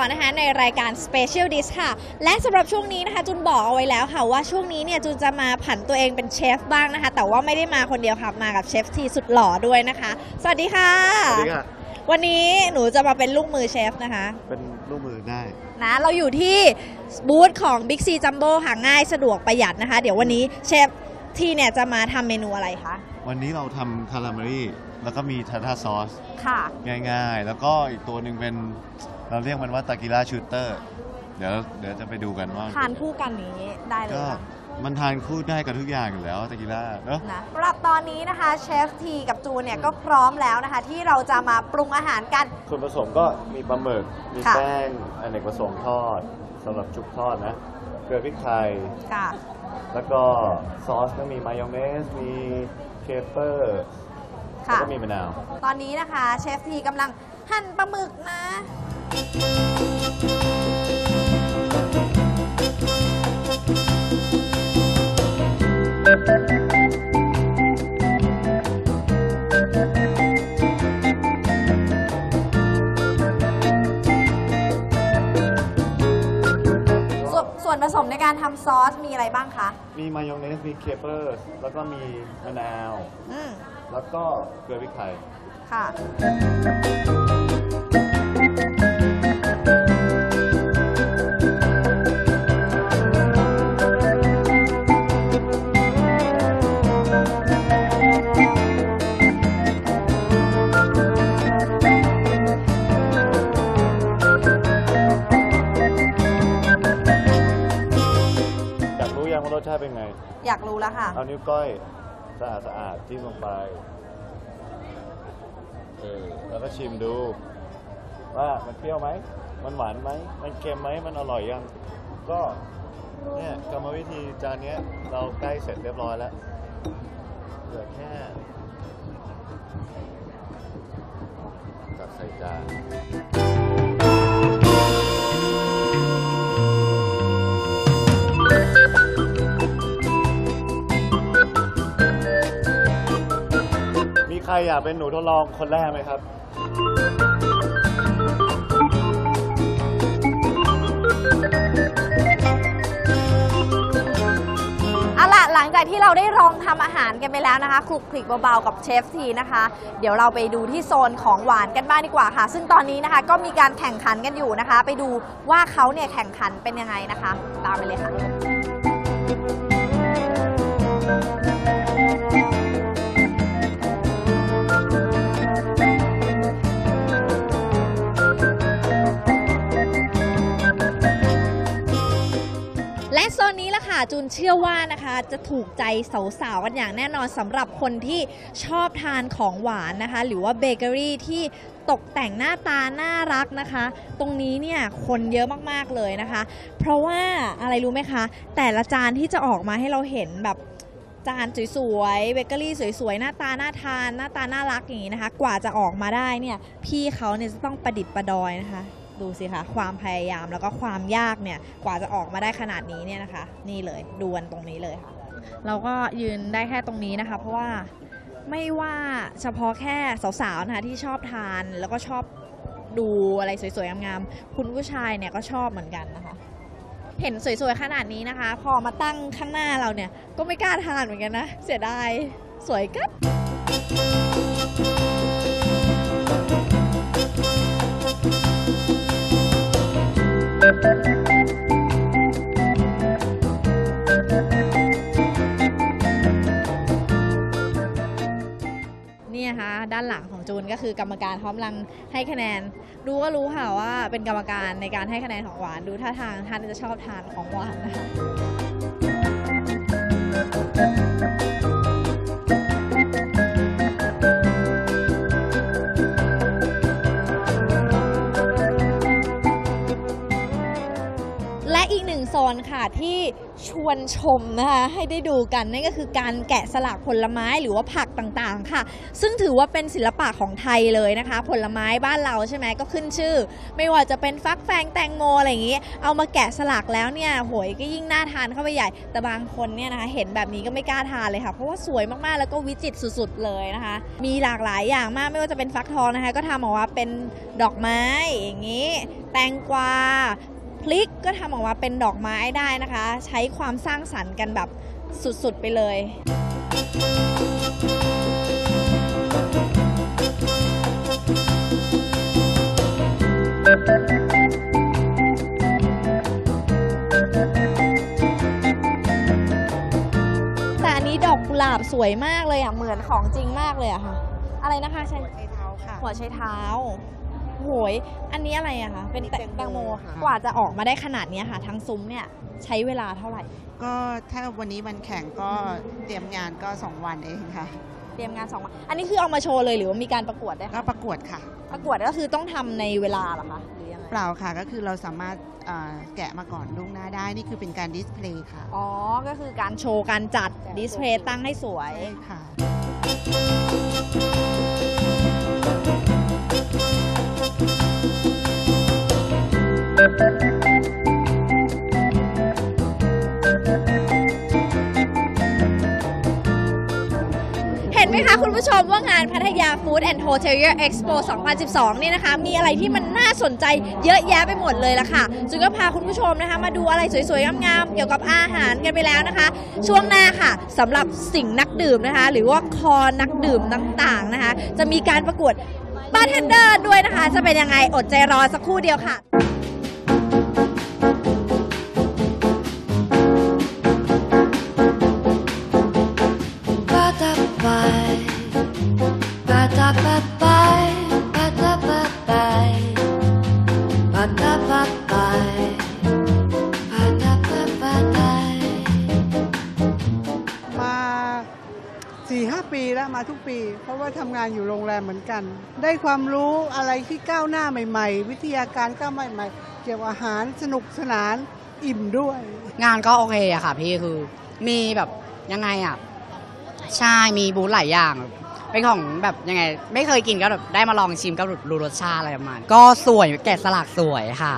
อนะคะในรายการ Special Dish ค่ะ และสำหรับช่วงนี้นะคะจูนบอกเอาไว้แล้วค่ะว่าช่วงนี้เนี่ยจูนจะมาผันตัวเองเป็นเชฟบ้างนะคะ แต่ว่าไม่ได้มาคนเดียวค่ะมากับเชฟทีสุดหล่อด้วยนะคะ สวัสดีค่ะ สวัสดีค่ะ วันนี้หนูจะมาเป็นลูกมือเชฟนะคะเป็นลูกมือได้ นะเราอยู่ที่บูธของ Big C Jumbo ค่ะง่ายสะดวกประหยัดนะคะ เดี๋ยววันนี้เชฟทีเนี่ยจะมาทำเมนูอะไรคะวันนี้เราทำคาราเมรี่แล้วก็มีทาทาซอสค่ะ ง่ายๆ แล้วก็อีกตัวหนึ่งเป็น เราเรียกมันว่าตากิล่าชูเตอร์ เดี๋ยวเดี๋ยวจะไปดูกันว่าทานคู่กันนี้ได้เลยก็ค่ะ มันทานคู่ได้กับทุกอย่างอยู่แล้วตากิล่าเนอะนะสำหรับตอนนี้นะคะเชฟทีกับจูนเนี่ยก็พร้อมแล้วนะคะ ที่เราจะมาปรุงอาหารกัน ส่วนผสมก็มีปลาหมึก มีค่ะ แป้งอเนกประสงค์ทอดสำหรับชุบทอดนะ เกลือพริกไทย ค่ะ แล้วก็ซอสก็มีมายองเนส มีเคเปอร์ แล้วค่ะ ก็มีมะนาว ตอนนี้นะคะเชฟทีกำลังหั่นปลาหมึกนะ ส่วนส่วนผสมในการทำซอสมีอะไรบ้างคะมีมายองเนส มีเคเปอร์แล้วก็มีมะนาว อืมแล้วก็เกลือพริกไทยค่ะากรู้ยังว่ารสชาติเป็นไง อยากรู้แล้วค่ะ เอานิ้วก้อยสะอาดสะอาดจิ้มลงไป เออ แล้วก็ชิมดู ว่ามันเปรี้ยวไหม มันหวานไหม มันเค็มไหม มันอร่อยยัง ก็เนี่ยกรรมวิธีจานเนี้ยเราใกล้เสร็จเรียบร้อยแล้วเหลือแค่จัดใส่จาน อยากเป็นหนูทดลองคนแรกไหมครับ เอาล่ะหลังจากที่เราได้ลองทำอาหารกันไปแล้วนะคะคลุกคลิกเบาๆกับเชฟทีนะคะ เดี๋ยวเราไปดูที่โซนของหวานกันบ้างดีกว่าค่ะ ซึ่งตอนนี้นะคะก็มีการแข่งขันกันอยู่นะคะ ไปดูว่าเขาเนี่ยแข่งขันเป็นยังไงนะคะ ตามไปเลยค่ะและ จูนเชื่อว่านะคะจะถูกใจสาวๆกันอย่างแน่นอนสำหรับคนที่ชอบทานของหวานนะคะ หรือว่าเบเกอรี่ที่ตกแต่งหน้าตาน่ารักนะคะ ตรงนี้เนี่ยคนเยอะมากๆเลยนะคะ เพราะว่าอะไรรู้ไหมคะ แต่ละจานที่จะออกมาให้เราเห็นแบบจานสวยๆเบเกอรี่สวยๆ หน้าตา น่าทาน หน้าตา น่ารักอย่างนี้นะคะ กว่าจะออกมาได้เนี่ย พี่เขาเนี่ยจะต้องประดิษฐ์ประดอยนะคะ ดูสิคะความพยายามแล้วก็ความยากเนี่ยกว่าจะออกมาได้ขนาดนี้เนี่ยนะคะ นี่เลยดูกันตรงนี้เลยค่ะเราก็ยืนได้แค่ตรงนี้นะคะ เพราะว่าไม่ว่าเฉพาะแค่สาวๆนะคะที่ชอบทานแล้วก็ชอบดูอะไรสวยๆงามๆคุณผู้ชายเนี่ยก็ชอบเหมือนกันนะคะ เห็นสวยๆขนาดนี้นะคะ พอมาตั้งข้างหน้าเราเนี่ยก็ไม่กล้าทานเหมือนกันนะ เสียดายสวยกัด เนี่ยค่ะด้านหลังของจูนก็คือกรรมการเขากำลังให้คะแนน ดูก็รู้ค่ะว่าเป็นกรรมการในการให้คะแนนของหวาน ดูท่าทางท่านจะชอบทานของหวานนะคะ ที่ชวนชมนะคะให้ได้ดูกันนั่นก็คือการแกะสลักผลไม้หรือว่าผักต่างๆ ค่ะ ซึ่งถือว่าเป็นศิลปะของไทยเลยนะคะ ผลไม้บ้านเราใช่ไหมก็ขึ้นชื่อ ไม่ว่าจะเป็นฟักแฟงแตงโมอะไรอย่างนี้ เอามาแกะสลักแล้วเนี่ยโหยก็ยิ่งน่าทานเข้าไปใหญ่ แต่บางคนเนี่ยนะคะเห็นแบบนี้ก็ไม่กล้าทานเลยค่ะ เพราะว่าสวยมากๆแล้วก็วิจิตรสุดๆเลยนะคะ มีหลากหลายอย่างมากไม่ว่าจะเป็นฟักทองนะคะ ก็ทำออกมาเป็นดอกไม้อย่างนี้ แตงกวา พลิกก็ทำออกมาเป็นดอกไม้ได้นะคะ ใช้ความสร้างสรรค์กันแบบสุดๆไปเลย แต่อันนี้ดอกกุหลาบสวยมากเลยอะ เหมือนของจริงมากเลยอะค่ะ อะไรนะคะใช่ใช้เท้าค่ะ หัวใช้เท้า โหย อันนี้อะไรอะคะเป็นนี่แตแตงโมแตงโมค่ะ กว่าจะออกมาได้ขนาดเนี้ยค่ะ ทั้งซุ้มเนี่ยใช้เวลาเท่าไหร่ ก็ถ้าวันนี้วันแข่งก็เตรียมงานก็ 2 วันเองค่ะ เตรียมงานสองวันอันนี้คือเอามาโชว์เลยหรือว่ามีการประกวดได้วยก็คะประกวดค่ะ ประกวดก็คือต้องทำในเวลาเหรอคะหรือยังไงเปล่าค่ะก็คือเราสามารถอ่าแกะมาก่อนล่วงหน้าได้นี่คือเป็นการดิสเพลย์ค่ะอ๋อ ก็คือการโชว์การจัดดิสเพลย์ตั้งให้สวย ใช่ค่ะ มว่างานพัทยา Food and Hotelier Expo 2012 เนี่ยนะคะ มีอะไรที่มันน่าสนใจเยอะแยะไปหมดเลยละค่ะจุนก็พาคุณผู้ชมนะคะ มาดูอะไรสวยๆงามๆเกี่ยวกับอาหารกันไปแล้วนะคะ ช่วงหน้าค่ะสำหรับสิ่งนักดื่มนะคะ หรือว่าคอนักดื่มต่างๆนะคะ จะมีการประกวดบาร์เทนเดอร์ด้วยนะคะ จะเป็นยังไงอดใจรอสักครู่เดียวค่ะ ปี เพราะว่าทำงานอยู่โรงแรมเหมือนกัน ได้ความรู้อะไรที่ก้าวหน้าใหม่ ๆ วิทยาการก้าวใหม่ ๆ เกี่ยวกับอาหารสนุกสนานอิ่มด้วย งานก็โอเคอะค่ะพี่คือมีแบบยังไงอะใช่มีบูธหลายอย่างเป็นของแบบยังไง ไม่เคยกินก็แบบได้มาลองชิมก็รู้รสชาติอะไรประมาณก็สวยแกะสลักสวยค่ะ